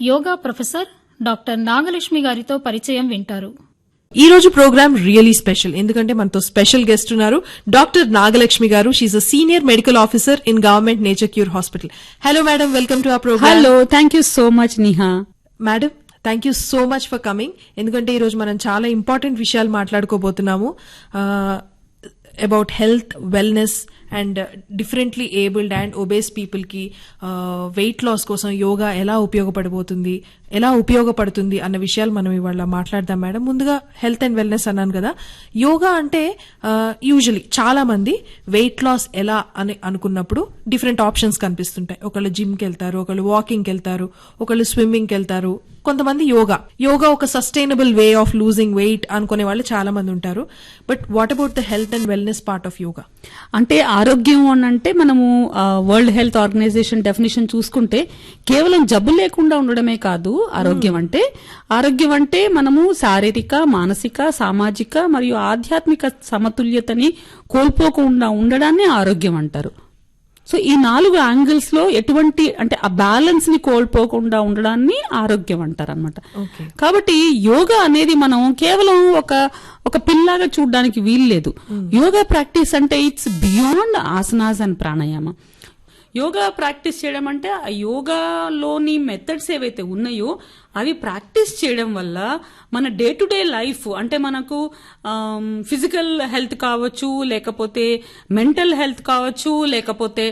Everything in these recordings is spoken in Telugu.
యోగా ప్రొఫెసర్ డాక్టర్ నాగలక్ష్మి గారితో పరిచయం వింటారు. ఈ రోజు ప్రోగ్రామ్ రియలీ స్పెషల్. ఎందుకంటే మనతో స్పెషల్ గెస్ట్ ఉన్నారు డాక్టర్ నాగలక్ష్మి గారు. She a senior medical officer in government nature cure hospital hello madam welcome to programme hello thank you so much Niha madam thank you so much for coming ఎందుకంటే ఈ రోజు మనం చాలా ఇంపార్టెంట్ విషయాలు మాట్లాడుకోబోతున్నాము. About health wellness and differently abled and obese పీపుల్కి వెయిట్ లాస్ కోసం యోగా ఎలా ఉపయోగపడబోతుంది ఎలా ఉపయోగపడుతుంది అన్న విషయాలు మనం ఇవాళ మాట్లాడదాం మేడం. ముందుగా హెల్త్ అండ్ వెల్నెస్ అన్నాను కదా. యోగా అంటే యూజువలీ చాలా మంది వెయిట్ లాస్ ఎలా అని అనుకున్నప్పుడు డిఫరెంట్ ఆప్షన్స్ కనిపిస్తుంటాయి. ఒకళ్ళు జిమ్కి వెళ్తారు ఒకళ్ళు వాకింగ్కి వెళ్తారు ఒకళ్ళు స్విమ్మింగ్కి వెళ్తారు. కొంతమంది యోగా యోగా ఒక sustainable way of losing weight అనుకునే వాళ్ళు చాలా మంది ఉంటారు. But what about the health and wellness part of yoga? అంటే ఆరోగ్యం అని అంటే మనము వరల్డ్ హెల్త్ ఆర్గనైజేషన్ డెఫినేషన్ చూసుకుంటే కేవలం జబ్బు లేకుండా ఉండడమే కాదు ఆరోగ్యం అంటే. ఆరోగ్యం అంటే మనము శారీరక మానసిక సామాజిక మరియు ఆధ్యాత్మిక సమతుల్యతని కోల్పోకుండా ఉండడాన్ని ఆరోగ్యం అంటారు. సో ఈ నాలుగు యాంగిల్స్లో ఎటువంటి అంటే ఆ బ్యాలెన్స్ని కోల్పోకుండా ఉండడాన్ని ఆరోగ్యం అంటారు అనమాట కాబట్టి యోగా అనేది మనం కేవలం ఒక ఒక పిల్లాగా చూడడానికి వీల్లేదు. యోగా ప్రాక్టీస్ అంటే it's beyond asanas and pranayama. Yoga practice చేయడం అంటే ఆ యోగాలోని మెథడ్స్ ఏవైతే ఉన్నాయో అవి ప్రాక్టీస్ చేయడం వల్ల మన డే టు డే లైఫ్ అంటే మనకు ఫిజికల్ హెల్త్ కావచ్చు లేకపోతే మెంటల్ హెల్త్ కావచ్చు లేకపోతే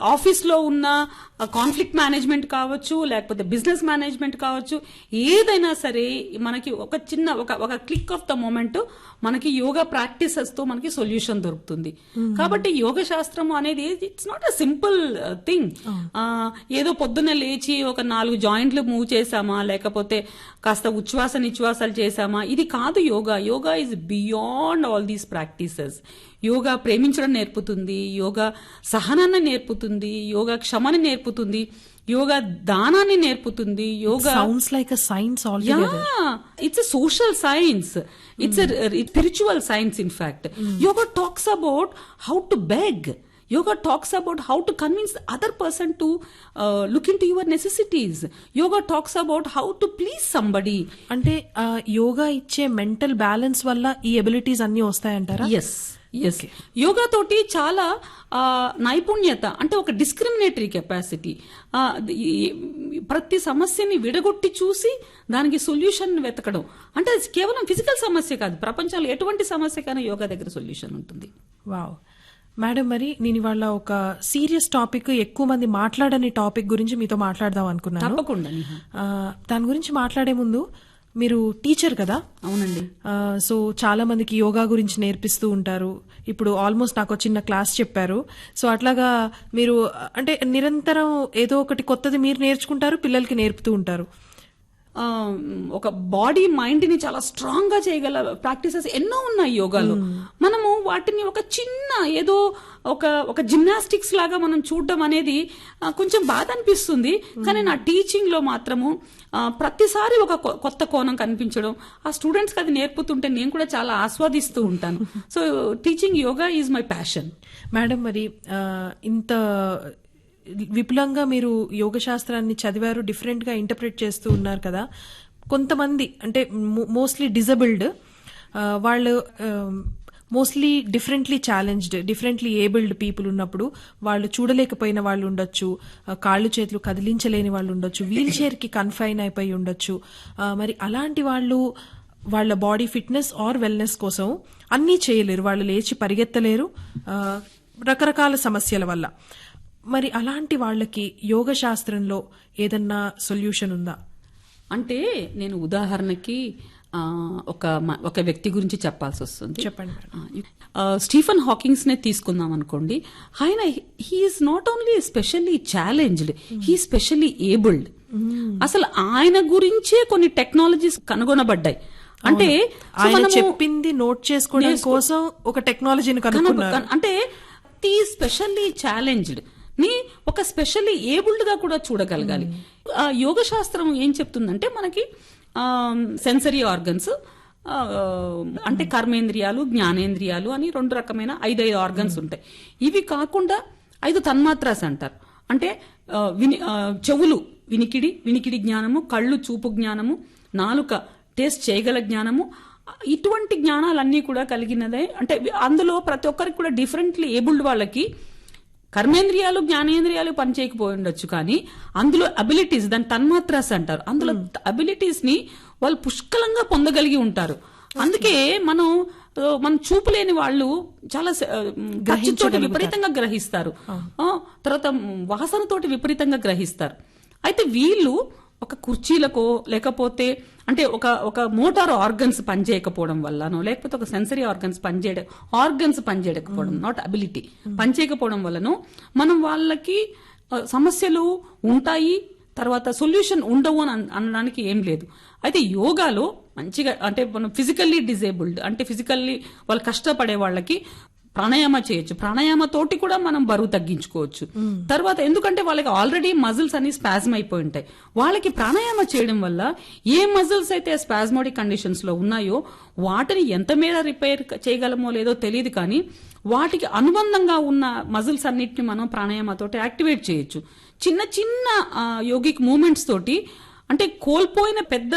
ఆఫీస్లో ఉన్న కాన్ఫ్లిక్ట్ మేనేజ్మెంట్ కావచ్చు లేకపోతే బిజినెస్ మేనేజ్మెంట్ కావచ్చు ఏదైనా సరే మనకి ఒక చిన్న ఒక ఒక క్లిక్ ఆఫ్ ద మూమెంట్ మనకి యోగా ప్రాక్టీసెస్తో మనకి సొల్యూషన్ దొరుకుతుంది. కాబట్టి యోగ శాస్త్రం అనేది it's not a simple thing ఏదో పొద్దున్న లేచి ఒక నాలుగు జాయింట్లు మూవ్ చేసామా లేకపోతే కాస్త ఉచ్ఛ్వాస నిశ్వాసాలు చేసామా ఇది కాదు yoga. Yoga is beyond all these practices yoga ప్రేమించడం నేర్పుతుంది యోగా సహనాన్ని నేర్పుతుంది యోగా క్షమని నేర్పుతుంది యోగా దానాన్ని నేర్పుతుంది yoga like science it's social science it's spiritual science in fact yoga talks about how to beg yoga talks about how to convince other person to look in to your necessities yoga talks about how to please somebody అంటే uh, యోగా ఇచ్చే మెంటల్ బ్యాలెన్స్ వల్ల ఈ ఎబిలిటీస్ అన్ని వస్తాయంటారా? ఎస్ ఎస్ యోగా తోటి చాలా నైపుణ్యత అంటే ఒక డిస్క్రిమినేటరీ కెపాసిటీ ప్రతి సమస్యని విడగొట్టి చూసి దానికి సొల్యూషన్ వెతకడం. అంటే అది కేవలం ఫిజికల్ సమస్య కాదు ప్రపంచంలో ఎటువంటి సమస్యకైనా యోగా దగ్గర సొల్యూషన్ ఉంటుంది. వావ్ మేడం మరి నేను ఇవాళ ఒక సీరియస్ టాపిక్ ఎక్కువ మంది మాట్లాడని టాపిక్ గురించి మీతో మాట్లాడదాం అనుకున్నాను. తప్పకుండా దాని గురించి మాట్లాడే ముందు మీరు టీచర్ కదా? అవునండి. సో చాలా మందికి యోగా గురించి నేర్పిస్తూ ఉంటారు. ఇప్పుడు ఆల్మోస్ట్ నాకు చిన్న క్లాస్ చెప్పారు. సో అట్లాగా మీరు అంటే నిరంతరం ఏదో ఒకటి కొత్తది మీరు నేర్చుకుంటారు పిల్లలకి నేర్పుతూ ఉంటారు. ఒక బాడీ మైండ్ని చాలా స్ట్రాంగ్గా చేయగల ప్రాక్టీసెస్ ఎన్నో ఉన్నాయి యోగాలో. మనము వాటిని ఒక చిన్న ఏదో ఒక ఒక జిమ్నాస్టిక్స్ లాగా మనం చూడడం అనేది కొంచెం బాధ అనిపిస్తుంది. కానీ నా టీచింగ్లో మాత్రము ప్రతిసారి ఒక కొ- కొత్త కోణం కనిపించడం ఆ స్టూడెంట్స్కి అది నేర్పుతుంటే నేను కూడా చాలా ఆస్వాదిస్తూ ఉంటాను. So teaching yoga is my passion madam మరి ఇంత విపులంగా మీరు యోగ శాస్త్రాన్ని చదివారు డిఫరెంట్గా ఇంటర్ప్రిట్ చేస్తూ ఉన్నారు కదా. కొంతమంది అంటే మోస్ట్లీ డిజబుల్డ్ వాళ్ళు mostly differently challenged differently abled people ఉన్నప్పుడు వాళ్ళు చూడలేకపోయిన వాళ్ళు ఉండొచ్చు కాళ్ళు చేతులు కదిలించలేని వాళ్ళు ఉండొచ్చు వీల్ చైర్కి కన్ఫైన్ అయిపోయి ఉండొచ్చు. మరి అలాంటి వాళ్ళు వాళ్ళ బాడీ ఫిట్నెస్ ఆర్ వెల్నెస్ కోసం అన్నీ చేయలేరు. వాళ్ళు లేచి పరిగెత్తలేరు రకరకాల సమస్యల వల్ల. మరి అలాంటి వాళ్ళకి యోగ శాస్త్రంలో ఏదన్నా సొల్యూషన్ ఉందా? అంటే నేను ఉదాహరణకి ఒక ఒక వ్యక్తి గురించి చెప్పాల్సి వస్తుంది. చెప్పండి స్టీఫెన్ హాకింగ్స్ నే తీసుకుందాం అనుకోండి. ఆయన he's not only specially challenged he specially abled. అసలు ఆయన గురించే కొన్ని టెక్నాలజీస్ కనుగొనబడ్డాయి. అంటే ఆయన చెప్పింది నోట్ చేసుకోవడం నేర్చుకో- కోసం ఒక టెక్నాలజీని అంటే ది స్పెషల్లీ ఛాలెంజ్డ్ని ఒక స్పెషల్లీ ఏబుల్డ్గా కూడా చూడగలగాలి. ఆ యోగ శాస్త్రం ఏం చెప్తుందంటే మనకి సెన్సరీ ఆర్గన్స్ అంటే కర్మేంద్రియాలు జ్ఞానేంద్రియాలు అని రెండు రకమైన ఐదైదు ఆర్గన్స్ ఉంటాయి. ఇవి కాకుండా ఐదు తన్మాత్రాస్ అంటారు. అంటే విని చెవులు వినికిడి వినికిడి జ్ఞానము కళ్ళు చూపు జ్ఞానము నాలుక టేస్ట్ చేయగల జ్ఞానము ఇటువంటి జ్ఞానాలన్నీ కూడా కలిగినదే. అంటే అందులో ప్రతి ఒక్కరికి కూడా డిఫరెంట్లీ ఏబుల్డ్ వాళ్ళకి కర్మేంద్రియాలు జ్ఞానేంద్రియాలు పనిచేయకపోయి ఉండొచ్చు కానీ అందులో అబిలిటీస్ దాని తన్మాత్రాస్ అంటారు. అందులో అబిలిటీస్ని వాళ్ళు పుష్కలంగా పొందగలిగి ఉంటారు. అందుకే మనం మనం చూపులేని వాళ్ళు చాలా ఖర్చుతోటి విపరీతంగా గ్రహిస్తారు. తర్వాత వాసనతోటి విపరీతంగా గ్రహిస్తారు. అయితే వీళ్ళు ఒక కుర్చీలకో లేకపోతే అంటే ఒక ఒక మోటార్ ఆర్గన్స్ పనిచేయకపోవడం వల్లనో లేకపోతే ఒక సెన్సరీ ఆర్గన్స్ పనిచేయడం ఆర్గన్స్ పనిచేయకపోవడం నాట్ అబిలిటీ పనిచేయకపోవడం వల్లనో మనం వాళ్ళకి సమస్యలు ఉంటాయి తర్వాత సొల్యూషన్ ఉండవు అన- అనడానికి ఏం లేదు. అయితే యోగాలో మంచిగా అంటే మనం ఫిజికల్లీ డిజేబుల్డ్ అంటే ఫిజికల్లీ వాళ్ళు కష్టపడే వాళ్ళకి ప్రాణాయామ చేయొచ్చు. ప్రాణాయామ తోటి కూడా మనం బరువు తగ్గించుకోవచ్చు. తర్వాత ఎందుకంటే వాళ్ళకి ఆల్రెడీ మజిల్స్ అన్ని స్పాజ్మ్ అయిపోయి ఉంటాయి. వాళ్ళకి ప్రాణాయామ చేయడం వల్ల ఏ మజిల్స్ అయితే స్పాజ్మోడిక్ కండిషన్స్లో ఉన్నాయో వాటిని ఎంత మేర రిపేర్ చేయగలమో లేదో తెలియదు కానీ వాటికి అనుబంధంగా ఉన్న మజిల్స్ అన్నిటిని మనం ప్రాణాయామతోటి యాక్టివేట్ చేయొచ్చు. చిన్న చిన్న యోగిక్ మూమెంట్స్ తోటి అంటే కోల్పోయిన పెద్ద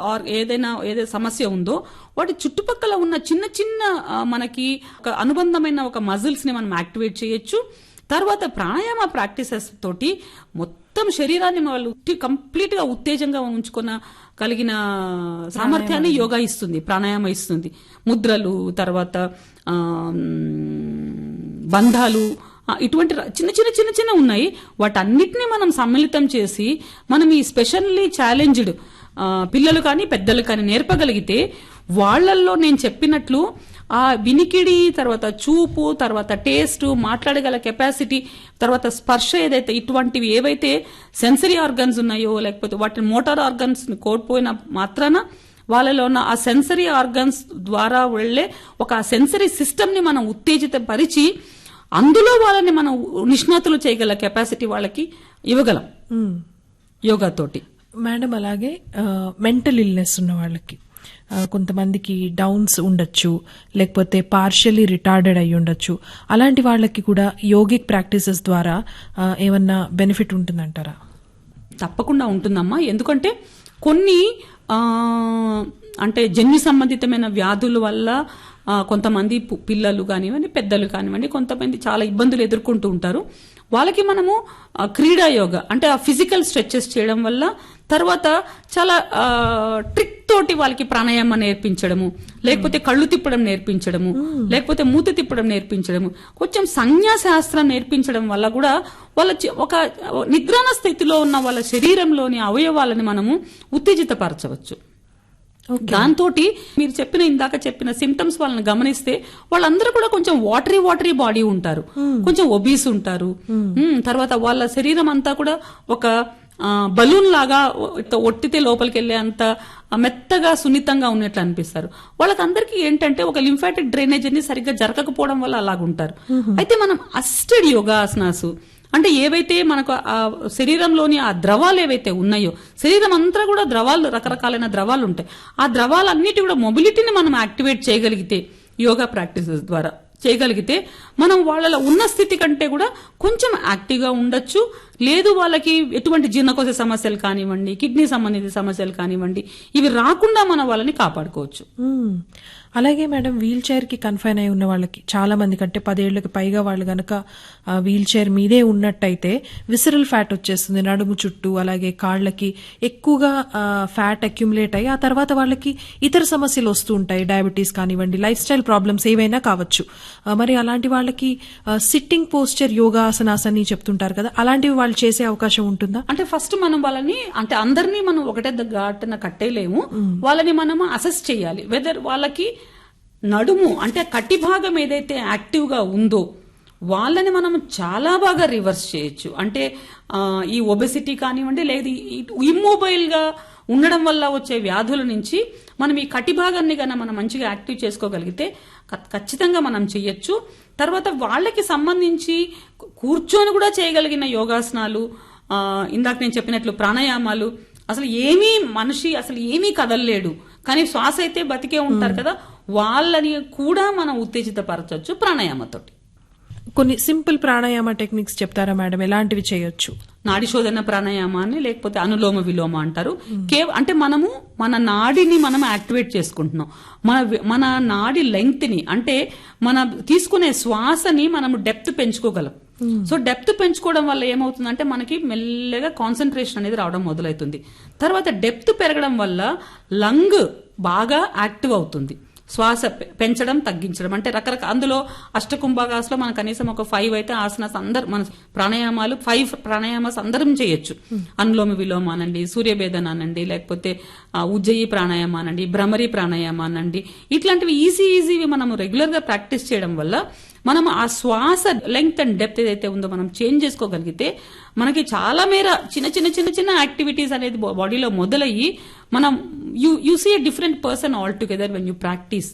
ఆర్ ఏదైనా ఏదైనా సమస్య ఉందో వాటి చుట్టుపక్కల ఉన్న చిన్న చిన్న మనకి ఒక అనుబంధమైన ఒక మజిల్స్ని మనం యాక్టివేట్ చేయొచ్చు. తర్వాత ప్రాణాయామ ప్రాక్టీసెస్ తోటి మొత్తం శరీరాన్ని వాళ్ళు కంప్లీట్గా ఉత్తేజంగా ఉంచుకున్న కలిగిన సామర్థ్యాన్ని యోగా ఇస్తుంది ప్రాణాయామ ఇస్తుంది. ముద్రలు తర్వాత బంధాలు ఇటువంటి చిన్న చిన్న చిన్న చిన్న ఉన్నాయి. వాటన్నిటిని మనం సమ్మిళితం చేసి మనం ఈ స్పెషల్లీ ఛాలెంజ్డ్ పిల్లలు కానీ పెద్దలు కానీ నేర్పగలిగితే వాళ్ళల్లో నేను చెప్పినట్లు ఆ వినికిడి తర్వాత చూపు తర్వాత టేస్ట్ మాట్లాడగల కెపాసిటీ తర్వాత స్పర్శ ఏదైతే ఇటువంటివి ఏవైతే సెన్సరీ ఆర్గన్స్ ఉన్నాయో లేకపోతే వాటి మోటార్ ఆర్గన్స్ కోల్పోయిన మాత్రాన వాళ్ళలో ఉన్న ఆ సెన్సరీ ఆర్గన్స్ ద్వారా వెళ్ళే ఒక సెన్సరీ సిస్టమ్ని మనం ఉత్తేజితపరిచి అందులో వాళ్ళని మనం నిష్ణాతులు చేయగల కెపాసిటీ వాళ్ళకి ఇవ్వగలం. యోగా తోటి. మేడం అలాగే మెంటల్ ఇల్నెస్ ఉన్న వాళ్ళకి కొంతమందికి డౌన్స్ ఉండొచ్చు లేకపోతే పార్షియలీ రిటార్డెడ్ అయి ఉండొచ్చు. అలాంటి వాళ్ళకి కూడా యోగిక్ ప్రాక్టీసెస్ ద్వారా ఏమన్నా బెనిఫిట్ ఉంటుందంటారా? తప్పకుండా ఉంటుందమ్మా. ఎందుకంటే కొన్ని అంటే జన్యు సంబంధితమైన వ్యాధుల వల్ల కొంతమంది పిల్లలు కానివ్వండి పెద్దలు కానివ్వండి కొంతమంది చాలా ఇబ్బందులు ఎదుర్కొంటూ ఉంటారు. వాళ్ళకి మనము క్రీడా యోగా అంటే ఆ ఫిజికల్ స్ట్రెచెస్ చేయడం వల్ల తర్వాత చాలా ట్రిక్ తోటి వాళ్ళకి ప్రాణాయామం నేర్పించడము లేకపోతే కళ్ళు తిప్పడం నేర్పించడము లేకపోతే మూతి తిప్పడం నేర్పించడము కొంచెం సంజ్ఞా శాస్త్రం నేర్పించడం వల్ల కూడా వాళ్ళ ఒక నిద్రాణ స్థితిలో ఉన్న వాళ్ళ శరీరంలోని అవయవాలని మనము ఉత్తేజితపరచవచ్చు. దాంతో మీరు చెప్పిన ఇందాక చెప్పిన సిమ్టమ్స్ వాళ్ళని గమనిస్తే వాళ్ళందరూ కూడా కొంచెం వాటరీ వాటరీ బాడీ ఉంటారు. కొంచెం ఒబీస్ ఉంటారు. మ్మ్. తర్వాత వాళ్ళ శరీరం అంతా కూడా ఒక బలూన్ లాగా ఒట్టితే లోపలికి వెళ్ళే అంత మెత్తగా సున్నితంగా ఉన్నట్లు అనిపిస్తారు. వాళ్ళకందరికీ ఏంటంటే ఒక లింఫాటిక్ డ్రైనేజ్ అనేది సరిగ్గా జరగకపోవడం వల్ల అలాగుంటారు. అయితే మనం అస్టెడ్ యోగాసనాసు అంటే ఏవైతే మనకు ఆ శరీరంలోని ఆ ద్రవాలు ఏవైతే ఉన్నాయో శరీరం అంతా కూడా ద్రవాలు రకరకాలైన ద్రవాలు ఉంటాయి. ఆ ద్రవాలన్నిటి కూడా మొబిలిటీని మనం యాక్టివేట్ చేయగలిగితే యోగా ప్రాక్టీసెస్ ద్వారా చేయగలిగితే మనం వాళ్ళ ఉన్న స్థితి కంటే కూడా కొంచెం యాక్టివ్గా ఉండొచ్చు. లేదు వాళ్ళకి ఎటువంటి జీర్ణకోశ సమస్యలు కానివ్వండి కిడ్నీ సంబంధిత సమస్యలు కానివ్వండి ఇవి రాకుండా మనం వాళ్ళని కాపాడుకోవచ్చు. అలాగే మేడం వీల్ చైర్కి కన్ఫైన్ అయి ఉన్న వాళ్ళకి చాలా మంది కంటే పదేళ్ళకు పైగా వాళ్ళు గనక వీల్ చైర్ మీదే ఉన్నట్టయితే విసరల్ ఫ్యాట్ వచ్చేస్తుంది నడుము చుట్టూ అలాగే కాళ్ళకి ఎక్కువగా ఫ్యాట్ అక్యుములేట్ అయ్యి ఆ తర్వాత వాళ్ళకి ఇతర సమస్యలు వస్తూ ఉంటాయి. డయాబెటీస్ కానివ్వండి లైఫ్ స్టైల్ ప్రాబ్లమ్స్ ఏవైనా కావచ్చు. మరి అలాంటి వాళ్ళకి సిట్టింగ్ పోస్చర్ యోగాసనాస్ అని చెప్తుంటారు కదా అలాంటివి వాళ్ళు చేసే అవకాశం ఉంటుందా? అంటే ఫస్ట్ మనం వాళ్ళని అంటే అందరినీ మనం ఒకటే ఘాటున కట్టేయలేము. వాళ్ళని మనం అసెస్ చేయాలి. వెదర్ వాళ్ళకి నడుము అంటే కట్టి భాగం ఏదైతే యాక్టివ్గా ఉందో వాళ్ళని మనం చాలా బాగా రివర్స్ చేయొచ్చు. అంటే ఈ ఒబెసిటీ కానివ్వండి లేదు ఇమ్మొబైల్గా ఉండడం వల్ల వచ్చే వ్యాధుల నుంచి మనం ఈ కటి భాగాన్ని కన్నా మనం మంచిగా యాక్టివ్ చేసుకోగలిగితే ఖచ్చితంగా మనం చేయొచ్చు. తర్వాత వాళ్ళకి సంబంధించి కూర్చొని కూడా చేయగలిగిన యోగాసనాలు ఇందాక నేను చెప్పినట్లు ప్రాణాయామాలు అసలు ఏమీ మనిషి అసలు ఏమీ కదలలేడు. కానీ శ్వాస అయితే బతికే ఉంటారు కదా వాళ్ళని కూడా మనం ఉత్తేజితపరచవచ్చు ప్రాణాయామతోటి. కొన్ని సింపుల్ ప్రాణాయామ టెక్నిక్స్ చెప్తారా మేడం? ఎలాంటివి చేయొచ్చు? నాడి శోధన ప్రాణాయామాన్ని లేకపోతే అనులోమ విలోమ అంటారు. కేవ అంటే మనము మన నాడిని మనం యాక్టివేట్ చేసుకుంటున్నాం. మన మన నాడి లెంగ్త్ని అంటే మన తీసుకునే శ్వాసని మనము డెప్త్ పెంచుకోగలం. సో డెప్త్ పెంచుకోవడం వల్ల ఏమవుతుందంటే మనకి మెల్లగా కాన్సన్ట్రేషన్ అనేది రావడం మొదలవుతుంది తర్వాత డెప్త్ పెరగడం వల్ల లంగ్ బాగా యాక్టివ్ అవుతుంది. శ్వాస పెంచడం తగ్గించడం. అంటే రకరకాల అందులో అష్టకుంభాగాస్లో మన కనీసం ఒక ఫైవ్ అయితే ఆసనాస్ అందరు మన ప్రాణాయామాలు ఫైవ్ ప్రాణాయామాస్ అందరం చేయొచ్చు. అనులోమ విలోమ అనండి సూర్యభేదన అనండి లేకపోతే ఉజ్జయి ప్రాణాయామ అనండి భ్రమరి ప్రాణాయామ అనండి ఇట్లాంటివి ఈజీ ఈజీవి మనం రెగ్యులర్గా ప్రాక్టీస్ చేయడం వల్ల మనం ఆ శ్వాస లెంగ్త్ అండ్ డెప్త్ ఏదైతే ఉందో మనం చేంజ్ చేసుకోగలిగితే మనకి చాలా మేర చిన్న చిన్న చిన్న చిన్న యాక్టివిటీస్ అనేది బాడీలో మొదలయ్యి మనం you you see a different person all together when you practice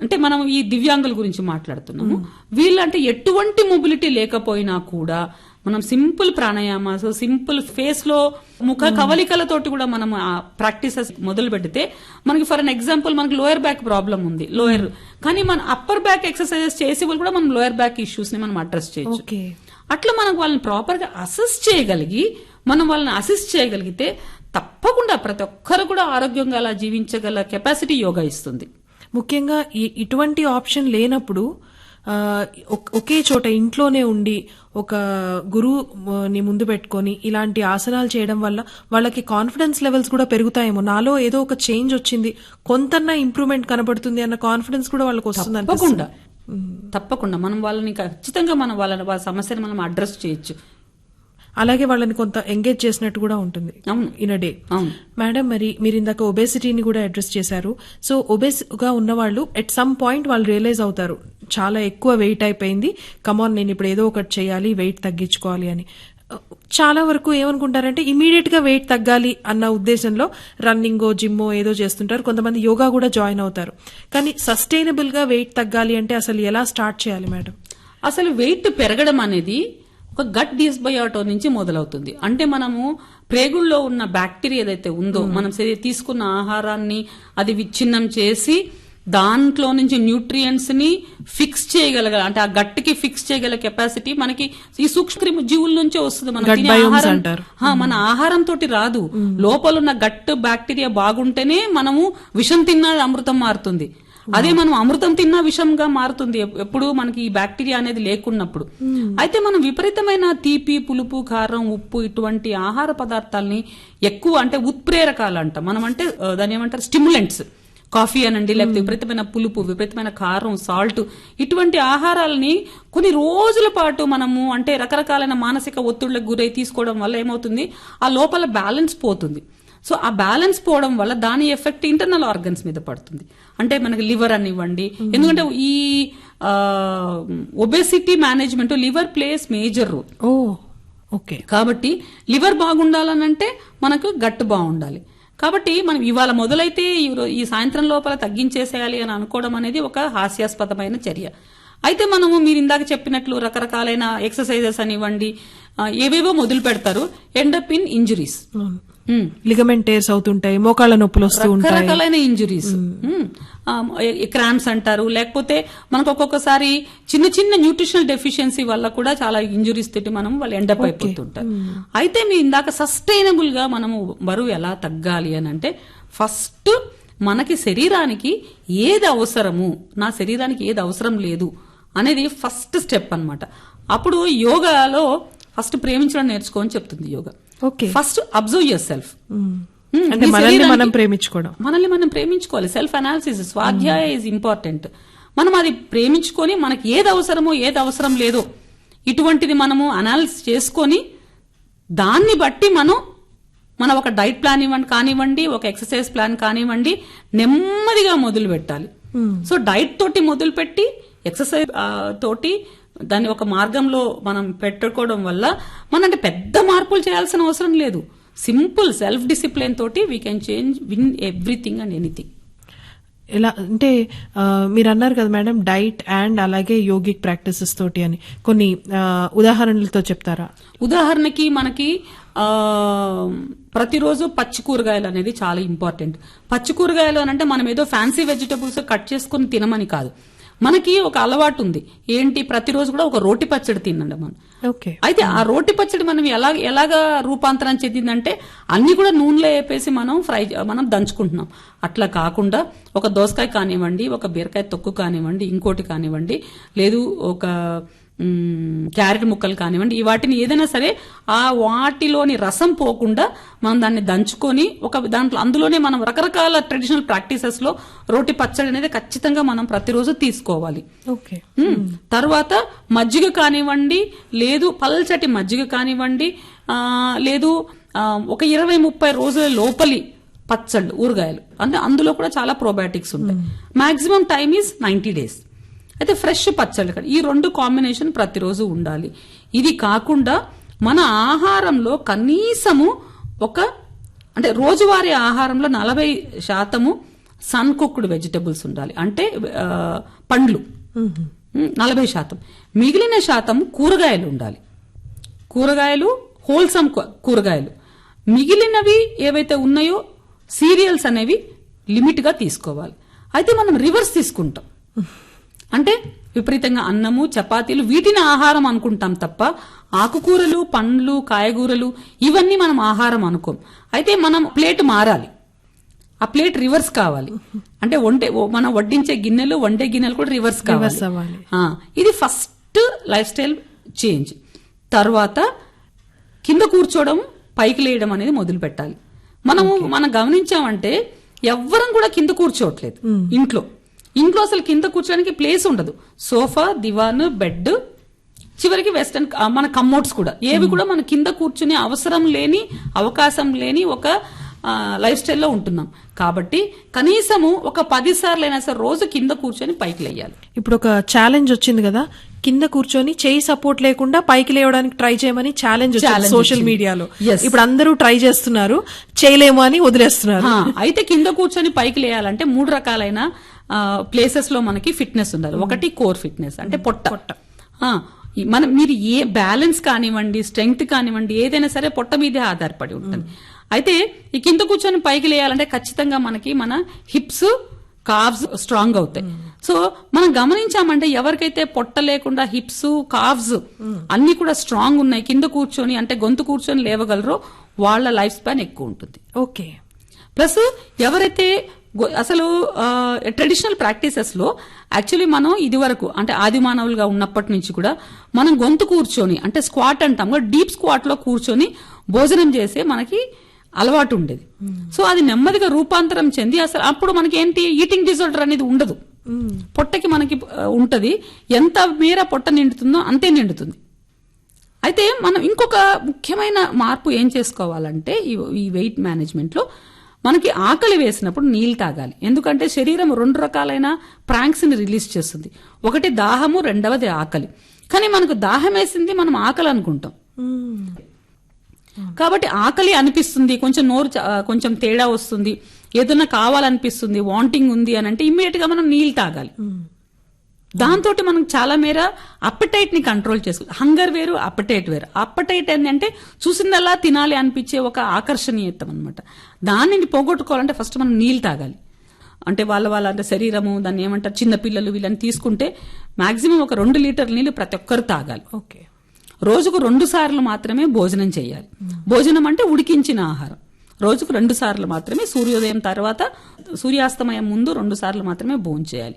అంటే మనం ఈ దివ్యాంగుల గురించి మాట్లాడుతున్నాము. వీళ్ళంటే ఎటువంటి మొబిలిటీ లేకపోయినా కూడా మనం సింపుల్ ప్రాణాయామాస్ సింపుల్ ఫేస్లో ముఖ కవలికలతోటి కూడా మనం ఆ ప్రాక్టీసెస్ మొదలు పెడితే మనకి ఫర్ అన్ ఎగ్జాంపుల్ మనకి లోయర్ బ్యాక్ ప్రాబ్లం ఉంది లోయర్ కానీ మన అప్పర్ బ్యాక్ ఎక్సర్సైజెస్ చేసి వాళ్ళు కూడా మనం లోయర్ బ్యాక్ ఇష్యూస్ని మనం అడ్రస్ చేయొచ్చు. ఓకే అట్లా మనకు వాళ్ళని ప్రాపర్గా అసిస్ట్ చేయగలిగి మనం వాళ్ళని అసిస్ట్ చేయగలిగితే తప్పకుండా ప్రతి ఒక్కరు కూడా ఆరోగ్యంగా అలా జీవించగల కెపాసిటీ యోగా ఇస్తుంది. ముఖ్యంగా ఇటువంటి ఆప్షన్ లేనప్పుడు ఒక్- ఒకే చోట ఇంట్లోనే ఉండి ఒక గురువుని ముందు పెట్టుకొని ఇలాంటి ఆసనాలు చేయడం వల్ల వాళ్ళకి కాన్ఫిడెన్స్ లెవెల్స్ కూడా పెరుగుతాయేమో. నాలో ఏదో ఒక చేంజ్ వచ్చింది. కొంతన్నా ఇంప్రూవ్మెంట్ కనబడుతుంది అన్న కాన్ఫిడెన్స్ కూడా వాళ్ళకి వస్తుంది తప్పకుండా. తప్పకుండా. మనం వాళ్ళని ఖచ్చితంగా మనం వాళ్ళని వాళ్ళ సమస్యను మనం అడ్రస్ చేయొచ్చు. అలాగే వాళ్ళని కొంత ఎంగేజ్ చేసినట్టు కూడా ఉంటుంది ఇన్ అ డే. మేడం మరి మీరు ఇందాక ఒబేసిటీని కూడా అడ్రస్ చేశారు. సో ఒబేస్గా ఉన్నవాళ్ళు ఎట్ సమ్ పాయింట్ వాళ్ళు రియలైజ్ అవుతారు చాలా ఎక్కువ వెయిట్ అయిపోయింది కమాన్ నేను ఇప్పుడు ఏదో ఒకటి చేయాలి వెయిట్ తగ్గించుకోవాలి అని. చాలా వరకు ఏమనుకుంటారంటే ఇమీడియట్గా వెయిట్ తగ్గాలి అన్న ఉద్దేశంలో రన్నింగో జిమ్మో ఏదో చేస్తుంటారు. కొంతమంది యోగా కూడా జాయిన్ అవుతారు. కానీ సస్టైనబుల్గా వెయిట్ తగ్గాలి అంటే అసలు ఎలా స్టార్ట్ చేయాలి మేడం? అసలు వెయిట్ పెరగడం అనేది ఒక గట్ డిస్బయాటో నుంచి మొదలవుతుంది. అంటే మనము ప్రేగుల్లో ఉన్న బ్యాక్టీరియా ఏదైతే ఉందో మనం తీసుకున్న ఆహారాన్ని అది విచ్ఛిన్నం చేసి దాంట్లో నుంచి న్యూట్రియంట్స్ని ఫిక్స్ చేయగలగ అంటే ఆ గట్టికి ఫిక్స్ చేయగల కెపాసిటీ మనకి ఈ సూక్ష్మ జీవుల నుంచే వస్తుంది. మన మన ఆహారం తోటి రాదు. లోపల ఉన్న గట్ బ్యాక్టీరియా బాగుంటేనే మనము విషం తిన్నా అమృతం మారుతుంది. అదే మనం అమృతం తిన్నా విషంగా మారుతుంది. ఎప్- ఎప్పుడు మనకి ఈ బ్యాక్టీరియా అనేది లేకున్నప్పుడు. అయితే మనం విపరీతమైన తీపి పులుపు కారం ఉప్పు ఇటువంటి ఆహార పదార్థాలని ఎక్కువ అంటే ఉత్ప్రేరకాలు అంట మనం అంటే ఆ, దాన్ని ఏమంటారు? స్టిమ్యులెంట్స్ కాఫీ అనండి లేకపోతే విపరీతమైన పులుపు విపరీతమైన కారం సాల్ట్ ఇటువంటి ఆహారాలని కొన్ని రోజుల పాటు మనము అంటే రకరకాలైన మానసిక ఒత్తిళ్ళకు గురై తీసుకోవడం వల్ల ఏమవుతుంది? ఆ లోపల బ్యాలెన్స్ పోతుంది. సో ఆ బ్యాలెన్స్ పోవడం వల్ల దాని ఎఫెక్ట్ ఇంటర్నల్ ఆర్గన్స్ మీద పడుతుంది. అంటే మనకి లివర్ అనివ్వండి. ఎందుకంటే ఈ obesity management liver plays major role. Oh okay. కాబట్టి లివర్ బాగుండాలనంటే మనకు గట్టు బాగుండాలి. కాబట్టి మనం ఇవాళ మొదలైతే ఈ సాయంత్రం లోపల తగ్గించేసేయాలి అని అనుకోవడం అనేది ఒక హాస్యాస్పదమైన చర్య. అయితే మనము మీరు ఇందాక చెప్పినట్లు రకరకాలైన ఎక్సర్సైజెస్ అనివ్వండి ఏవేవో మొదలు పెడతారు end up in injuries ligament tears అవుతుంటాయి మోకాళ్ళ నొప్పులు వస్తూ ఉంటాయి. రకరకాలైన ఇంజురీస్ క్రామ్స్ అంటారు లేకపోతే మనకు ఒక్కొక్కసారి చిన్న చిన్న న్యూట్రిషనల్ డెఫిషియన్సీ వల్ల కూడా చాలా ఇంజురీస్ తోటి మనం వాళ్ళు ఎండప్ అయిపోతుంటారు. అయితే మీ ఇందాక సస్టైనబుల్గా మనము బరువు ఎలా తగ్గాలి అని అంటే ఫస్ట్ మనకి శరీరానికి ఏది అవసరము నా శరీరానికి ఏది అవసరం లేదు అనేది ఫస్ట్ స్టెప్ అన్నమాట. అప్పుడు యోగాలో ఫస్ట్ ప్రేమించడం నేర్చుకోని చెప్తుంది yoga. Okay. First observe your self. అంటే మనల్ని మనం ప్రేమించుకోవడం. మనల్ని మనం ప్రేమించుకోవాలి. Self analysis swadhyaya is important మనం అది ప్రేమించుకొని మనకి ఏది అవసరమో ఏది అవసరం లేదో ఇటువంటిది మనము అనాలిసిస్ చేసుకొని దాన్ని బట్టి మనం మన ఒక డైట్ ప్లాన్ ఇవ్వండి కానివ్వండి ఒక ఎక్సర్సైజ్ ప్లాన్ కానివ్వండి నెమ్మదిగా మొదలు పెట్టాలి సో డైట్ తోటి మొదలు పెట్టి ఎక్సర్సైజ్ తోటి దాన్ని ఒక మార్గంలో మనం పెట్టుకోవడం వల్ల మన అంటే పెద్ద మార్పులు చేయాల్సిన అవసరం లేదు. సింపుల్ సెల్ఫ్ డిసిప్లిన్ తోటి we can change win everything and anything ఎలా అంటే మీరు అన్నారు కదా మేడం డైట్ అండ్ అలాగే యోగిక్ ప్రాక్టీసెస్ తోటి అని. కొన్ని ఉదాహరణలతో చెప్తారా? ఉదాహరణకి మనకి ప్రతిరోజు పచ్చి కూరగాయలు అనేది చాలా ఇంపార్టెంట్ పచ్చి కూరగాయలు అని అంటే మనం ఏదో ఫ్యాన్సీ వెజిటబుల్స్ కట్ చేసుకుని తినమని కాదు. మనకి ఒక అలవాటు ఉంది. ఏంటి? ప్రతిరోజు కూడా ఒక రోటి పచ్చడి తినండి మనం. ఓకే. అయితే ఆ రోటి పచ్చడి మనం ఎలా ఎలాగా రూపాంతరం చెందిందంటే అన్ని కూడా నూనెలో వేపేసి మనం ఫ్రై మనం దంచుకుంటున్నాం. అట్లా కాకుండా ఒక దోసకాయ కానివ్వండి ఒక బీరకాయ తొక్కు కానివ్వండి ఇంకోటి కానివ్వండి లేదు ఒక క్యారెట్ ముక్కలు కానివ్వండి ఈ వాటిని ఏదైనా సరే ఆ వాటిలోని రసం పోకుండా మనం దాన్ని దంచుకొని ఒక దాంట్లో అందులోనే మనం రకరకాల ట్రెడిషనల్ ప్రాక్టీసెస్లో రోటి పచ్చడి అనేది ఖచ్చితంగా మనం ప్రతిరోజు తీసుకోవాలి. ఓకే. తర్వాత మజ్జిగ కానివ్వండి లేదు పల్చటి మజ్జిగ కానివ్వండి ఆ, లేదు ఒక ఇరవై ముప్పై రోజుల లోపలి పచ్చళ్ళు ఊరగాయలు అంటే అందులో కూడా చాలా ప్రోబయాటిక్స్ ఉంటాయి. Maximum time is ninety days అయితే ఫ్రెష్ పచ్చళ్ళు. ఈ రెండు కాంబినేషన్ ప్రతిరోజు ఉండాలి. ఇది కాకుండా మన ఆహారంలో కనీసము ఒక అంటే రోజువారీ ఆహారంలో నలభై శాతము సన్ కుక్డ్ వెజిటబుల్స్ ఉండాలి. అంటే పండ్లు. నలభై శాతం. మిగిలిన శాతం కూరగాయలు ఉండాలి. కూరగాయలు హోల్సమ్ కూరగాయలు. మిగిలినవి ఏవైతే ఉన్నాయో సీరియల్స్ అనేవి లిమిట్గా తీసుకోవాలి. అయితే మనం రివర్స్ తీసుకుంటాం. అంటే విపరీతంగా అన్నము చపాతీలు వీటిని ఆహారం అనుకుంటాం తప్ప ఆకుకూరలు పండ్లు కాయగూరలు ఇవన్నీ మనం ఆహారం అనుకోం. అయితే మనం ప్లేట్ మారాలి. ఆ ప్లేట్ రివర్స్ కావాలి. అంటే వండే ఓ- మనం వడ్డించే గిన్నెలు వండే గిన్నెలు కూడా రివర్స్ కావాలి. ఇది ఫస్ట్ లైఫ్ స్టైల్ చేంజ్. తర్వాత కింద కూర్చోవడం పైకి లేయడం అనేది మొదలు పెట్టాలి. మనము మనం గమనించామంటే ఎవ్వరం కూడా కింద కూర్చోవట్లేదు. ఇంట్లో. ఇంట్లో అసలు కింద కూర్చోడానికి ప్లేస్ ఉండదు. సోఫా దివాన్ బెడ్ చివరికి వెస్టర్న్ మన కమ్మోడ్స్ కూడా. ఏవి కూడా మన కింద కూర్చునే అవసరం లేని అవకాశం లేని ఒక లైఫ్ స్టైల్లో ఉంటున్నాం. కాబట్టి కనీసము ఒక పది సార్లు అయినా సరే రోజు కింద కూర్చొని పైకి లేయాలి. ఇప్పుడు ఒక ఛాలెంజ్ వచ్చింది కదా. కింద కూర్చొని చేయి సపోర్ట్ లేకుండా పైకి లేవడానికి ట్రై చేయమని ఛాలెంజ్ సోషల్. మీడియాలో. ఇప్పుడు అందరూ ట్రై చేస్తున్నారు చేయలేము అని వదిలేస్తున్నారు. అయితే కింద కూర్చొని పైకి లేయాలంటే మూడు రకాలైన ప్లేసెస్లో మనకి ఫిట్నెస్ ఉండాలి. ఒకటి కోర్ ఫిట్నెస్ అంటే పొట్ట. ఆ, ఈ మనం మీరు ఏ బ్యాలెన్స్ కానివ్వండి స్ట్రెంగ్త్ కానివ్వండి ఏదైనా సరే పొట్ట మీదే ఆధారపడి ఉంటుంది. అయితే ఈ కింద కూర్చొని పైకి లేయాలంటే ఖచ్చితంగా మనకి మన హిప్స్ కావ్స్ స్ట్రాంగ్ అవుతాయి. సో మనం గమనించామంటే ఎవరికైతే పొట్ట లేకుండా హిప్స్ కావ్స్ అన్ని కూడా స్ట్రాంగ్ ఉన్నాయి కింద కూర్చొని అంటే గొంతు కూర్చొని లేవగలరో వాళ్ళ లైఫ్ స్పాన్ ఎక్కువ ఉంటుంది. ఓకే. ప్లస్ ఎవరైతే అసలు ట్రెడిషనల్ ప్రాక్టీసెస్లో యాక్చువల్లీ మనం ఇది వరకు అంటే ఆది మానవులుగా ఉన్నప్పటి నుంచి కూడా మనం గొంతు కూర్చొని అంటే స్క్వాట్ అంటాం డీప్ స్క్వాట్లో కూర్చొని భోజనం చేసే మనకి అలవాటు ఉండేది. సో అది నెమ్మదిగా రూపాంతరం చెంది అసలు అప్పుడు మనకి ఏంటి ఈటింగ్ డిజార్డర్ అనేది ఉండదు. పొట్టకి మనకి ఉంటది. ఎంత మేర పొట్ట నిండుతుందో అంతే నిండుతుంది. అయితే మనం ఇంకొక ముఖ్యమైన మార్పు ఏం చేసుకోవాలంటే ఈ- ఈ వెయిట్ మేనేజ్మెంట్లో మనకి ఆకలి వేసినప్పుడు నీళ్ళు తాగాలి. ఎందుకంటే శరీరం రెండు రకాలైన ప్రాంక్స్ని రిలీజ్ చేస్తుంది. ఒకటి దాహము రెండవది ఆకలి. కానీ మనకు దాహం వేసింది మనం ఆకలి అనుకుంటాం. కాబట్టి ఆకలి అనిపిస్తుంది కొంచెం నోరు కొంచెం తేడా వస్తుంది ఏదైనా కావాలనిపిస్తుంది వాంటింగ్ ఉంది అని అంటే ఇమ్మీడియట్గా మనం నీళ్ళు తాగాలి. దాంతో మనం చాలా మేర అప్పటైట్ని కంట్రోల్ చేసుకో హంగర్ వేరు అప్పటైట్ వేరు. అప్పటైట్ ఏంటంటే చూసిందల్లా తినాలి అనిపించే ఒక ఆకర్షణీయత్వం అనమాట దానిని పోగొట్టుకోవాలంటే ఫస్ట్ మనం నీళ్ళు తాగాలి. అంటే వాళ్ళ వాళ్ళ అంటే శరీరము దాన్ని ఏమంటారు చిన్న పిల్లలు వీళ్ళని తీసుకుంటే మాక్సిమం ఒక రెండు లీటర్ల నీళ్ళు ప్రతి ఒక్కరు తాగాలి. ఓకే. రోజుకు రెండు సార్లు మాత్రమే భోజనం చేయాలి. భోజనం అంటే ఉడికించిన ఆహారం. రోజుకు రెండు సార్లు మాత్రమే సూర్యోదయం తర్వాత సూర్యాస్తమయం ముందు రెండు సార్లు మాత్రమే భోజనం చేయాలి.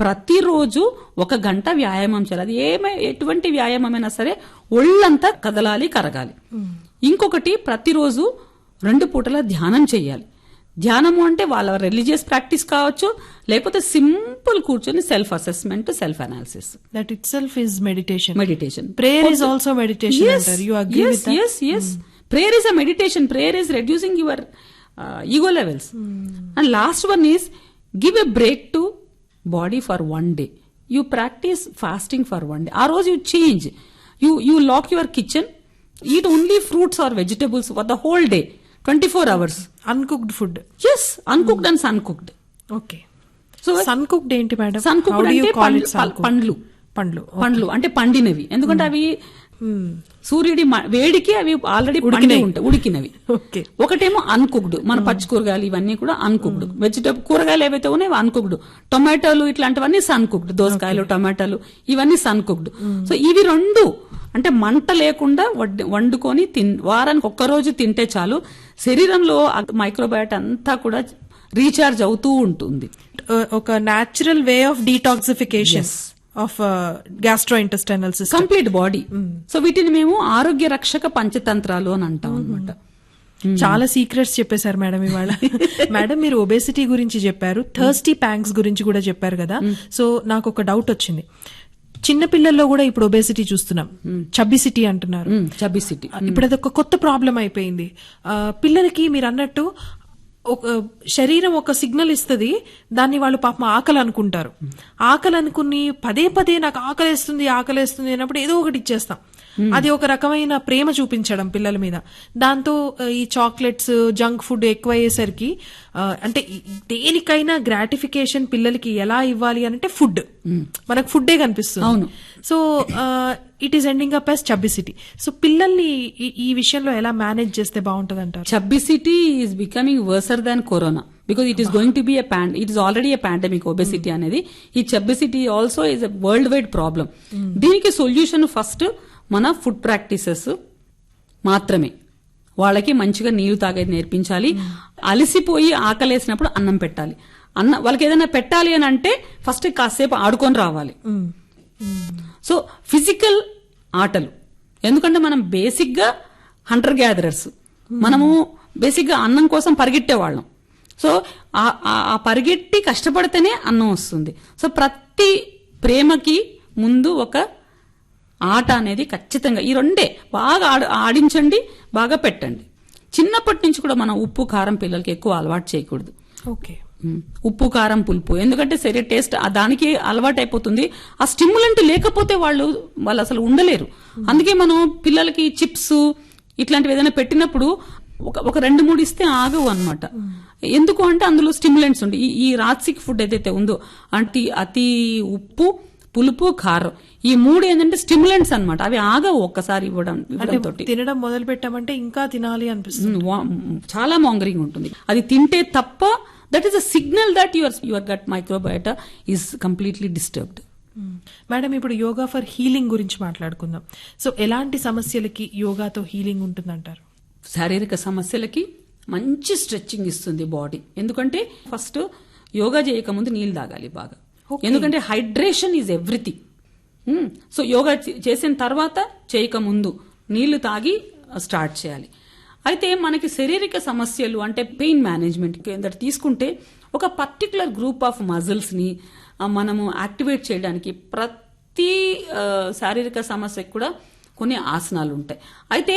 ప్రతిరోజు ఒక గంట వ్యాయామం చేయాలి. అది ఏమే ఎటువంటి వ్యాయామమైనా సరే ఒళ్ళంతా కదలాలి కరగాలి. ఇంకొకటి ప్రతిరోజు రెండు పూటల ధ్యానం చేయాలి. ధ్యానము అంటే వాళ్ళ రిలీజియస్ ప్రాక్టీస్ కావచ్చు లేకపోతే సింపుల్ కూర్చొని self assessment self analysis. That it self is meditation meditation Prayer is also meditation అంటారు. You agree yes, with that? Yes, yes. Prayer is a meditation. Prayer is reducing your uh, ego body for one day you practice fasting for one day ఆ రోజు you change you you lock your kitchen eat only fruits or vegetables for the whole day twenty four hours uncooked food yes uncooked and suncooked okay so suncooked ఏంటి మేడం సన్కుక్డ్ పండ్లు పండ్లు. పండ్లు అంటే పండినవి. ఎందుకంటే అవి సూర్యుడి వేడికి అవి ఆల్రెడీ పండి ఉంటాయి ఉడికినవి. ఓకే. ఒకటేమో అన్కుక్డ్ మన పచ్చి కూరగాయలు ఇవన్నీ కూడా అన్కుక్డ్. వెజిటబుల్ కూరగాయలు ఏవైతే ఉన్నాయో అన్కుక్డ్. టొమాటోలు ఇట్లాంటివన్నీ సన్ కుక్డ్ దోసకాయలు టొమాటోలు ఇవన్నీ సన్ కుక్డ్ సో ఇవి రెండు అంటే మంట లేకుండా వండుకొని తిన్ వారానికి ఒక్క రోజు తింటే చాలు. శరీరంలో మైక్రోబయాట్ అంతా కూడా రీఛార్జ్ అవుతూ ఉంటుంది. ఒక natural way of detoxification of gastrointestinal system complete body so వీటిని మేము ఆరోగ్య రక్షక పంచతంత్రాలు అని అంటాం అనమాట చాలా సీక్రెట్స్ చెప్పేశారు మేడం ఇవాళ. మేడం మీరు ఒబేసిటీ గురించి చెప్పారు థర్స్టీ ప్యాంక్స్ గురించి కూడా చెప్పారు కదా. సో నాకు ఒక డౌట్ వచ్చింది. చిన్న పిల్లల్లో కూడా ఇప్పుడు ఒబేసిటీ చూస్తున్నాం. చబ్బిసిటీ అంటున్నారు. చబిసిటీ ఇప్పుడు అదొక కొత్త ప్రాబ్లం అయిపోయింది. పిల్లలకి మీరు అన్నట్టు ఒక శరీరం ఒక సిగ్నల్ ఇస్తుంది దాన్ని వాళ్ళు పాపం ఆకలి అనుకుంటారు ఆకలి అనుకుని పదే పదే నాకు ఆకలేస్తుంది ఆకలేస్తుంది అన్నప్పుడు ఏదో ఒకటి ఇచ్చేస్తాం. అది ఒక రకమైన ప్రేమ చూపించడం పిల్లల మీద. దాంతో ఈ చాక్లెట్స్ జంక్ ఫుడ్ ఎక్కువ అయ్యేసరికి అంటే దేనికైనా గ్రాటిఫికేషన్ పిల్లలకి ఎలా ఇవ్వాలి అని అంటే ఫుడ్ మనకు ఫుడ్డే కనిపిస్తుంది. అవును. So it is ending up as chubbicity so పిల్లల్ని ఈ- విషయంలో ఎలా మేనేజ్ చేస్తే బాగుంటది అంటారు chubbicity is becoming worser than corona because it is going to be a pand it is already a pandemic obesity అనేది. ఈ chubbicity also is a world wide problem దీనికి సొల్యూషన్ ఫస్ట్ మన ఫుడ్ ప్రాక్టీసెస్ మాత్రమే. వాళ్ళకి మంచిగా నీళ్ళు తాగేది నేర్పించాలి. అలసిపోయి ఆకలేసినప్పుడు అన్నం పెట్టాలి. అన్న వాళ్ళకి ఏదైనా పెట్టాలి అని అంటే ఫస్ట్ కాసేపు ఆడుకొని రావాలి. సో ఫిజికల్ ఆటలు. ఎందుకంటే మనం బేసిక్గా హంటర్ గ్యాదరర్స్ మనము బేసిక్గా అన్నం కోసం పరిగెట్టేవాళ్ళం సో ఆ- ఆ- ఆ పరిగెట్టి కష్టపడితేనే అన్నం వస్తుంది. సో ప్రతి ప్రేమకి ముందు ఒక ఆట అనేది ఖచ్చితంగా ఈ రెండే. బాగా ఆడ- ఆడించండి బాగా పెట్టండి. చిన్నప్పటి నుంచి కూడా మనం ఉప్పు కారం పిల్లలకి ఎక్కువ అలవాటు చేయకూడదు. ఓకే. ఉప్పు కారం పులుపు. ఎందుకంటే సరే టేస్ట్ ఆ దానికి అలవాటు అయిపోతుంది ఆ స్టిమ్యులెంట్ లేకపోతే వాళ్ళు వాళ్ళు అసలు ఉండలేరు. అందుకే మనం పిల్లలకి చిప్స్ ఇట్లాంటివి ఏదైనా పెట్టినప్పుడు ఒక ఒక రెండు మూడు ఇస్తే ఆగవు అన్నమాట. ఎందుకు అంటే అందులో స్టిమ్యులెంట్స్ ఉంటాయి ఈ- ఈ రాత్సిక్ ఫుడ్ ఏదైతే ఉందో అంటే అతి ఉప్పు పులుపు కారం. ఈ మూడు ఏంటంటే స్టిమ్యులెంట్స్ అన్నమాట. అవి ఆగవు ఒక్కసారి ఇవ్వడం తోటి. తినడం మొదలు పెట్టామంటే ఇంకా తినాలి అనిపిస్తుంది. చాలా మాంగరింగ్ ఉంటుంది. అది తింటే తప్ప that is a signal that your your gut microbiota is completely disturbed madam ఇప్పుడు యోగా ఫర్ హీలింగ్ గురించి మాట్లాడుకుందాం. సో ఎలాంటి సమస్యలకి యోగాతో హీలింగ్ ఉంటుందంటారు? శారీరక సమస్యలకి మంచి స్ట్రెచ్చింగ్ ఇస్తుంది బాడీ. ఎందుకంటే ఫస్ట్ యోగా చేయకముందు నీళ్ళు తాగాలి బాగా. ఎందుకంటే hydration is everything so yoga చేసిన తర్వాత చేయకముందు నీళ్ళు తాగి స్టార్ట్ చేయాలి. అయితే మనకి శారీరక సమస్యలు అంటే పెయిన్ మేనేజ్మెంట్ కింద తీసుకుంటే ఒక పర్టికులర్ గ్రూప్ ఆఫ్ మజిల్స్ని ఆ, మనము యాక్టివేట్ చేయడానికి ప్రతి శారీరక సమస్యకు కూడా కొన్ని ఆసనాలు ఉంటాయి. అయితే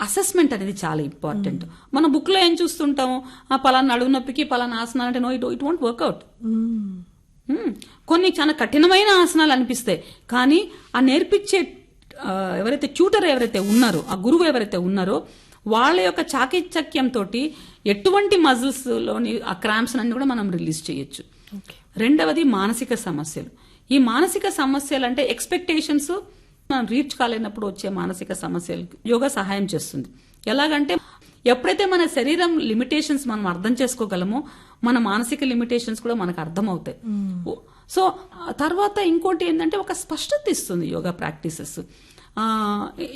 అసెస్మెంట్ అనేది చాలా ఇంపార్టెంట్. మన బుక్లో ఏం చూస్తుంటాము? ఆ పలానా నడువు నొప్పికి పలానా ఆసనాలు అంటే no it it won't work out కొన్ని చాలా కఠినమైన ఆసనాలు అనిపిస్తాయి. కానీ ఆ నేర్పించే ఎవరైతే ట్యూటర్ ఎవరైతే ఉన్నారో ఆ గురువు ఎవరైతే ఉన్నారో వాళ్ళ యొక్క చాకచక్యంతో ఎటువంటి మజిల్స్లోని ఆ క్రాంప్స్ అన్ని కూడా మనం రిలీజ్ చేయొచ్చు. రెండవది మానసిక సమస్యలు. ఈ మానసిక సమస్యలు అంటే ఎక్స్పెక్టేషన్స్ మనం రీచ్ కాలేనప్పుడు వచ్చే మానసిక సమస్యలు యోగా సహాయం చేస్తుంది. ఎలాగంటే ఎప్పుడైతే మన శరీరం లిమిటేషన్స్ మనం అర్థం చేసుకోగలమో మన మానసిక లిమిటేషన్స్ కూడా మనకు అర్థం అవుతాయి ఓ- సో తర్వాత ఇంకోటి ఏంటంటే ఒక స్పష్టత ఇస్తుంది యోగా ప్రాక్టీసెస్.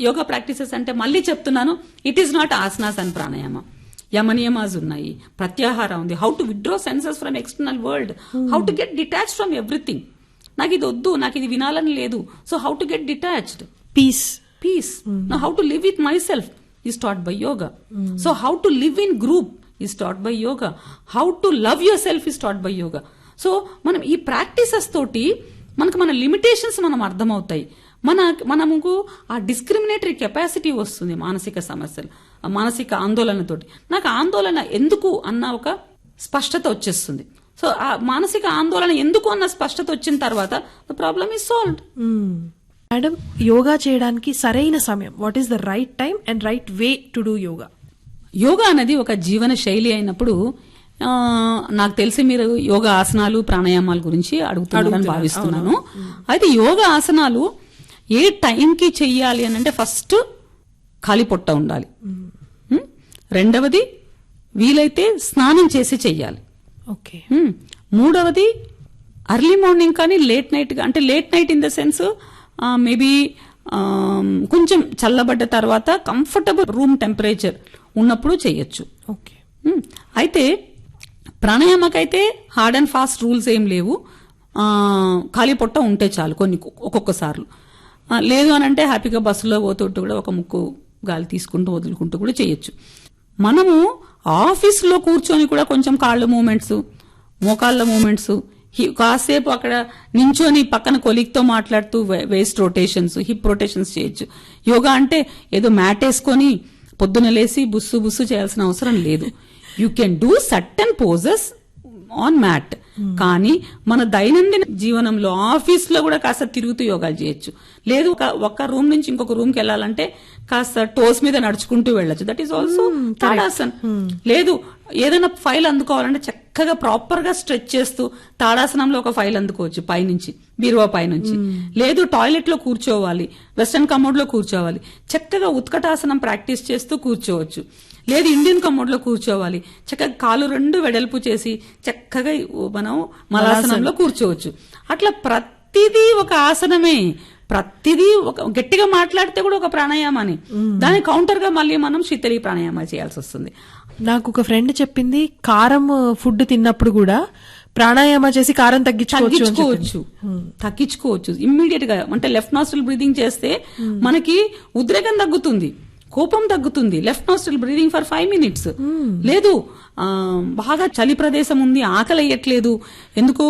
యోగా ప్రాక్టీసెస్ అంటే మళ్ళీ చెప్తున్నాను it is not asanas and pranayama yamaniyamas ఉన్నాయి ప్రత్యాహార ఉంది. How to withdraw senses from external world how to get detach from everything నాకు ఇది వద్దు నాకు ఇది వినాలని లేదు. So how to get detached peace peace. Now, how to live with myself? Is taught by yoga. So, how to live in group is taught by yoga. How to love yourself is taught by yoga. So మనం ఈ ప్రాక్టీసెస్ తోటి మనకు మన లిమిటేషన్స్ మనం అర్థమవుతాయి మన మనకు ఆ డిస్క్రిమినేటరీ కెపాసిటీ వస్తుంది మానసిక సమస్యలు ఆ మానసిక ఆందోళనతోటి నాకు ఆందోళన ఎందుకు అన్న ఒక స్పష్టత వచ్చేస్తుంది సో ఆ మానసిక ఆందోళన ఎందుకు అన్న స్పష్టత వచ్చిన తర్వాత the problem is solved madam yoga చేయడానికి సరైన సమయం. What is the right time and right way to do yoga? Yoga అనేది ఒక జీవన శైలి అయినప్పుడు నాకు తెలిసి మీరు యోగా ఆసనాలు ప్రాణాయామాల గురించి అడుగుతున్నారని భావిస్తున్నాను. అయితే యోగా ఆసనాలు ఏ టైంకి చెయ్యాలి అని అంటే ఫస్ట్ ఖాళీ పొట్ట ఉండాలి. రెండవది వీలైతే స్నానం చేసి చెయ్యాలి. ఓకే. మూడవది అర్లీ మార్నింగ్ కానీ లేట్ నైట్ అంటే late night in the sense maybe కొంచెం చల్లబడ్డ తర్వాత కంఫర్టబుల్ రూమ్ టెంపరేచర్ ఉన్నప్పుడు చేయొచ్చు. ఓకే. అయితే ప్రాణాయామకైతే హార్డ్ అండ్ ఫాస్ట్ రూల్స్ ఏం లేవు. ఖాళీ పొట్ట ఉంటే చాలు కొన్ని ఒక్కొక్కసార్లు. లేదు అని అంటే హ్యాపీగా బస్సులో పోతుంటూ కూడా ఒక ముక్కు గాలి తీసుకుంటూ వదులుకుంటూ కూడా చేయొచ్చు. మనము ఆఫీస్లో కూర్చొని కూడా కొంచెం కాళ్ళ మూమెంట్స్ మోకాళ్ళ మూమెంట్స్ కాసేపు అక్కడ నించొని పక్కన కొలిక్తో మాట్లాడుతూ వేస్ట్ రొటేషన్స్ హిప్ రొటేషన్స్ చేయొచ్చు. యోగా అంటే ఏదో మ్యాట్ వేసుకొని పొద్దున లేసి బుస్సు బుస్సు చేయాల్సిన అవసరం లేదు. You can do certain poses on mat కానీ మన దైనందిన జీవనంలో ఆఫీస్లో కూడా కాస్త తిరుగుతూ యోగాలు చేయొచ్చు. లేదు ఒక ఒక రూమ్ నుంచి ఇంకొక రూమ్కి వెళ్ళాలంటే కాస్త టోస్ మీద నడుచుకుంటూ వెళ్ళొచ్చు. That is also tadasan. లేదు ఏదైనా ఫైల్ అందుకోవాలంటే చక్కగా ప్రాపర్గా స్ట్రెచ్ చేస్తూ తాడాసనంలో ఒక ఫైల్ అందుకోవచ్చు పైనుంచి బీరువా పైనుంచి. లేదు టాయిలెట్లో కూర్చోవాలి వెస్టర్న్ కమోడ్లో కూర్చోవాలి చక్కగా ఉత్కటాసనం ప్రాక్టీస్ చేస్తూ కూర్చోవచ్చు. లేదు ఇండియన్ కమోడ్లో కూర్చోవాలి. చక్కగా కాలు రెండు వెడల్పు చేసి చక్కగా మనం మలాసనంలో కూర్చోవచ్చు. అట్లా ప్రతిదీ ఒక ఆసనమే. ప్రతిదీ ఒక గట్టిగా మాట్లాడితే కూడా ఒక ప్రాణాయామాని దాని కౌంటర్గా మళ్ళీ మనం శీతలి ప్రాణాయామ చేయాల్సి వస్తుంది. నాకు ఒక ఫ్రెండ్ చెప్పింది కారం ఫుడ్ తిన్నప్పుడు కూడా ప్రాణాయామ చేసి కారం తగ్గించుకోవచ్చు. తగ్గించుకోవచ్చు. తగ్గించుకోవచ్చు. ఇమ్మీడియట్గా అంటే లెఫ్ట్ నాస్ట్రల్ బ్రీదింగ్ చేస్తే మనకి ఉద్రేకం తగ్గుతుంది. కోపం తగ్గుతుంది. Left nostril breathing for five minutes లేదు బాగా చలి ప్రదేశం ఉంది ఆకలి అయ్యట్లేదు ఎందుకు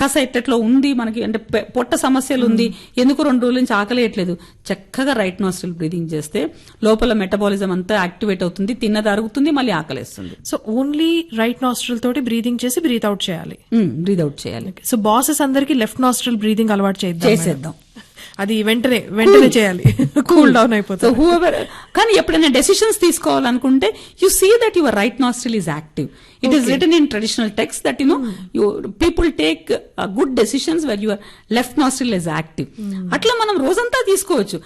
కస ఎట్టట్లో ఉంది మనకి అంటే పొట్ట సమస్యలు ఉంది ఎందుకు రెండు రోజుల నుంచి ఆకలి అయ్యట్లేదు చక్కగా రైట్ నాస్ట్రల్ బ్రీదింగ్ చేస్తే లోపల మెటబాలిజం అంతా యాక్టివేట్ అవుతుంది తిన్నది అరుగుతుంది మళ్ళీ ఆకలేస్తుంది. సో ఓన్లీ రైట్ నాస్ట్రల్ తోటి బ్రీదింగ్ చేసి బ్రీత్ అవుట్ చేయాలి. బ్రీద్ అవుట్ చేయాలి. సో బాసెస్ అందరికి లెఫ్ట్ నాస్ట్రల్ బ్రీదింగ్ అలవాటు చేద్దాం చేసేద్దాం. అది వెంటనే వెంటనే చేయాలి. కూల్ డౌన్ అయిపోతుంది. సో హూఎవర్ కానీ ఎప్పుడైనా డెసిషన్స్ తీసుకోవాలనుకుంటే you see that your right nostril is active it is written in traditional text that you know you people take good decisions where your left nostril is active అట్లా మనం రోజంతా తీసుకోవచ్చు.